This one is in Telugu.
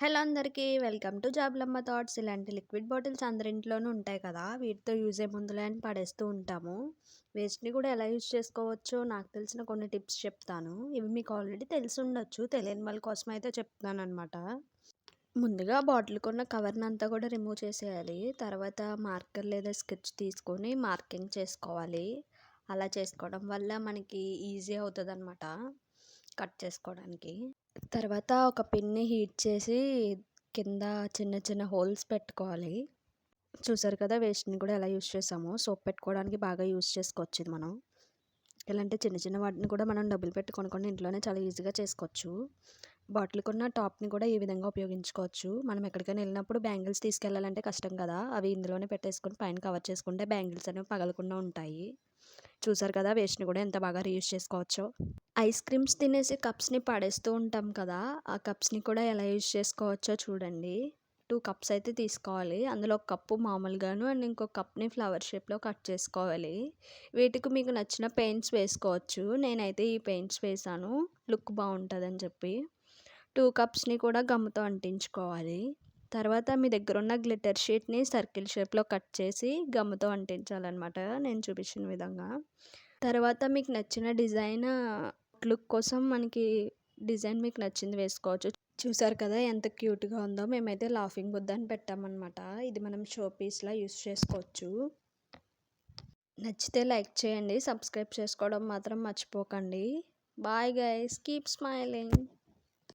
హలో అందరికీ. వెల్కమ్ టు జాబ్లమ్మ థాట్స్. ఇలాంటి లిక్విడ్ బాటిల్స్ అందరింట్లోనూ ఉంటాయి కదా వీటితో యూజ్ అయ్యే ఏముందులే అని పడేస్తూ ఉంటాము. వేస్ట్ని కూడా ఎలా యూజ్ చేసుకోవచ్చో నాకు తెలిసిన కొన్ని టిప్స్ చెప్తాను. ఇవి మీకు ఆల్రెడీ తెలిసి ఉండొచ్చు. తెలియని వాళ్ళ కోసం అయితే చెప్తాను అనమాట ముందుగా బాటిల్ కొన్న కవర్ని అంతా కూడా రిమూవ్ చేసేయాలి. తర్వాత మార్కర్ లేదా స్కెచ్ తీసుకొని మార్కింగ్ చేసుకోవాలి. అలా చేసుకోవడం వల్ల మనకి ఈజీ అవుతుంది అనమాట కట్ చేసుకోవడానికి. తర్వాత ఒక పిన్ని హీట్ చేసి కింద చిన్న చిన్న హోల్స్ పెట్టుకోవాలి. చూసారు కదా వేస్ట్ని కూడా ఎలా యూస్ చేసామో? సోప్ పెట్టుకోవడానికి బాగా యూస్ చేసుకోవచ్చు ఇది మనం. ఇలాంటి చిన్న చిన్న వాటిని కూడా మనం డబ్బులు పెట్టి కొనుక్కొని ఇంట్లోనే చాలా ఈజీగా చేసుకోవచ్చు. బాటిల్ కొన్న టాప్ని కూడా ఈ విధంగా ఉపయోగించుకోవచ్చు. మనం ఎక్కడికైనా వెళ్ళినప్పుడు బ్యాంగిల్స్ తీసుకెళ్ళాలంటే కష్టం కదా. అవి ఇందులోనే పెట్టేసుకొని పైన కవర్ చేసుకుంటే బ్యాంగిల్స్ అనేవి పగలకుండా ఉంటాయి. చూసారు కదా వేస్ట్ని కూడా ఎంత బాగా రీయూస్ చేసుకోవచ్చో? ఐస్ క్రీమ్స్ తినేసి కప్స్ని పడేస్తూ ఉంటాం కదా! ఆ కప్స్ని కూడా ఎలా యూజ్ చేసుకోవచ్చో చూడండి. టూ కప్స్ అయితే తీసుకోవాలి. అందులో ఒక కప్పు మామూలుగాను అండ్ ఇంకొక కప్ని ఫ్లవర్ షేప్లో కట్ చేసుకోవాలి. వీటికి మీకు నచ్చిన పెయింట్స్ వేసుకోవచ్చు. నేనైతే ఈ పెయింట్స్ వేసాను. లుక్ బాగుంటుందని చెప్పి. టూ కప్స్ని కూడా గమ్ముతో అంటించుకోవాలి. తర్వాత మీ దగ్గర ఉన్న గ్లిటర్ షీట్ని సర్కిల్ షేప్లో కట్ చేసి గమ్ముతో అంటించాలన్నమాట. నేను చూపించిన విధంగా. తర్వాత మీకు నచ్చిన డిజైన్ లుక్ కోసం మనకి డిజైన్ మీకు నచ్చింది వేసుకోవచ్చు. చూసారు కదా ఎంత క్యూట్గా ఉందో. మేమైతే లాఫింగ్ బుద్ధ అని పెట్టామన్నమాట. ఇది మనం షో పీస్లా యూస్ చేసుకోవచ్చు. నచ్చితే లైక్ చేయండి. సబ్స్క్రైబ్ చేసుకోవడం మాత్రం మర్చిపోకండి. Bye guys. Keep smiling.